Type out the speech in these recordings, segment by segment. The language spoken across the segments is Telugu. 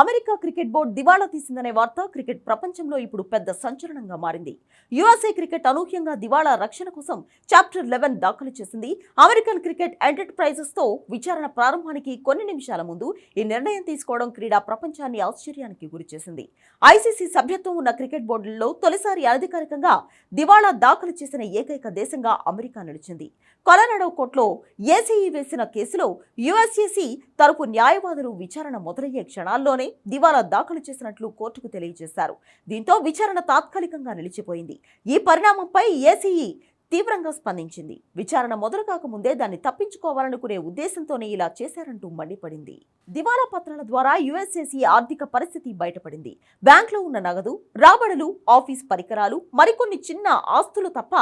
అమెరికా క్రికెట్ బోర్డు దివాళా తీసిందనే వార్త క్రికెట్ ప్రపంచంలో ఇప్పుడు పెద్ద సంచలనంగా మారింది. యుఎస్ఏ క్రికెట్ అనూహ్యంగా దివాళా రక్షణ కోసం చాప్టర్ లెవెన్ దాఖలు చేసింది. అమెరికన్ క్రికెట్ ఎంటర్ప్రైజెస్తో విచారణ ప్రారంభానికి కొన్ని నిమిషాల ముందు ఈ నిర్ణయం తీసుకోవడం క్రీడా ప్రపంచాన్ని ఆశ్చర్యానికి గురిచేసింది ఐసీసీ సభ్యత్వం ఉన్న క్రికెట్ బోర్డుల్లో తొలిసారి అధికారికంగా దివాళా దాఖలు చేసిన ఏకైక దేశంగా అమెరికా నిలిచింది. కొలనాడో కోర్టులో ఏసీఈ వేసిన కేసులో యుఎస్ఏసీ తరపు న్యాయవాదులు విచారణ మొదలయ్యే క్షణాల్లోనే దివాలా దాఖలు చేసినట్లు కోర్టుకు తెలియజేశారు. దీంతో విచారణ తాత్కాలికంగా నిలిచిపోయింది. ఈ పరిణామంపై ఏసీఈ తీవ్రంగా స్పందించింది. విచారణ మొదలు కాకముందే దాన్ని తప్పించుకోవాలనుకునే ఉద్దేశంతోనే ఇలా చేశారంటూ మండిపడింది. దివాలా పత్రాల ద్వారా యుఎస్ఏసీ ఆర్థిక పరిస్థితి బయటపడింది. బ్యాంకులో ఉన్న నగదు రాబడులు ఆఫీస్ పరికరాలు మరికొన్ని చిన్న ఆస్తులు తప్ప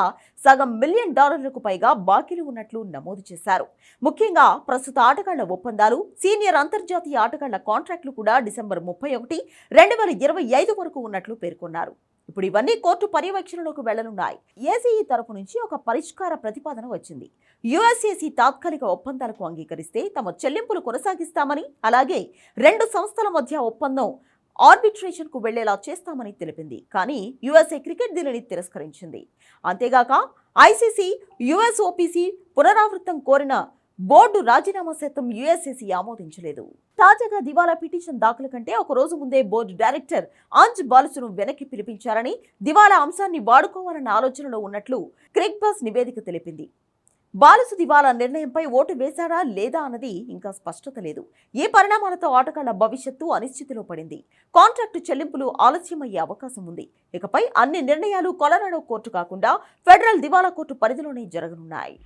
సగం మిలియన్ డాలర్లకు పైగా బాకీలు ఉన్నట్లు నమోదు చేశారు. ముఖ్యంగా ప్రస్తుత ఆటగాళ్ళ ఒప్పందాలు సీనియర్ అంతర్జాతీయ ఆటగాళ్ళ కాంట్రాక్టులు కూడా డిసెంబర్ ముప్పై ఒకటి రెండు వేల ఇరవై ఐదు వరకు ఉన్నట్లు పేర్కొన్నారు. ఇప్పుడు ఇవన్నీ కోర్టు పర్యవేక్షణలోకి వెళ్ళనున్నాయి. ఏసీఈ తరపు నుంచి ఒక పరిష్కార ప్రతిపాదన వచ్చింది. యుఎస్ఏసీ తాత్కాలిక ఒప్పందాలకు అంగీకరిస్తే తమ చెల్లింపులు కొనసాగిస్తామని అలాగే రెండు సంస్థల మధ్య ఒప్పందం ఆర్బిట్రేషన్కు వెళ్ళేలా చేస్తామని తెలిపింది. కానీ యుఎస్ఏ క్రికెట్ దీనిని తిరస్కరించింది. అంతేగాక ఐసీసీ యుఎస్ ఓపీసీ పునరావృతం కోరిన బోర్డు రాజీనామా సైతం యుఎస్ఎసి ఆమోదించలేదు. తాజాగా దివాలా పిటిషన్ దాఖలు కంటే ఒక రోజు ముందే బోర్డు డైరెక్టర్ అంజ్ బాలుసును వెనక్కి పిలిపించారని దివాలా అంశాన్ని వాడుకోవాలన్న ఆలోచనలో ఉన్నట్లు క్రిక్ బాస్ నివేదిక తెలిపింది. బాలుసు దివాలా నిర్ణయంపై ఓటు వేశారా లేదా అన్నది ఇంకా స్పష్టత లేదు. ఈ పరిణామాలతో ఆటగాళ్ళ భవిష్యత్తు అనిశ్చితిలో పడింది. కాంట్రాక్టు చెల్లింపులు ఆలస్యమయ్యే అవకాశం ఉంది. ఇకపై అన్ని నిర్ణయాలు కొలనాడో కోర్టు కాకుండా ఫెడరల్ దివాలా కోర్టు పరిధిలోనే జరగనున్నాయి.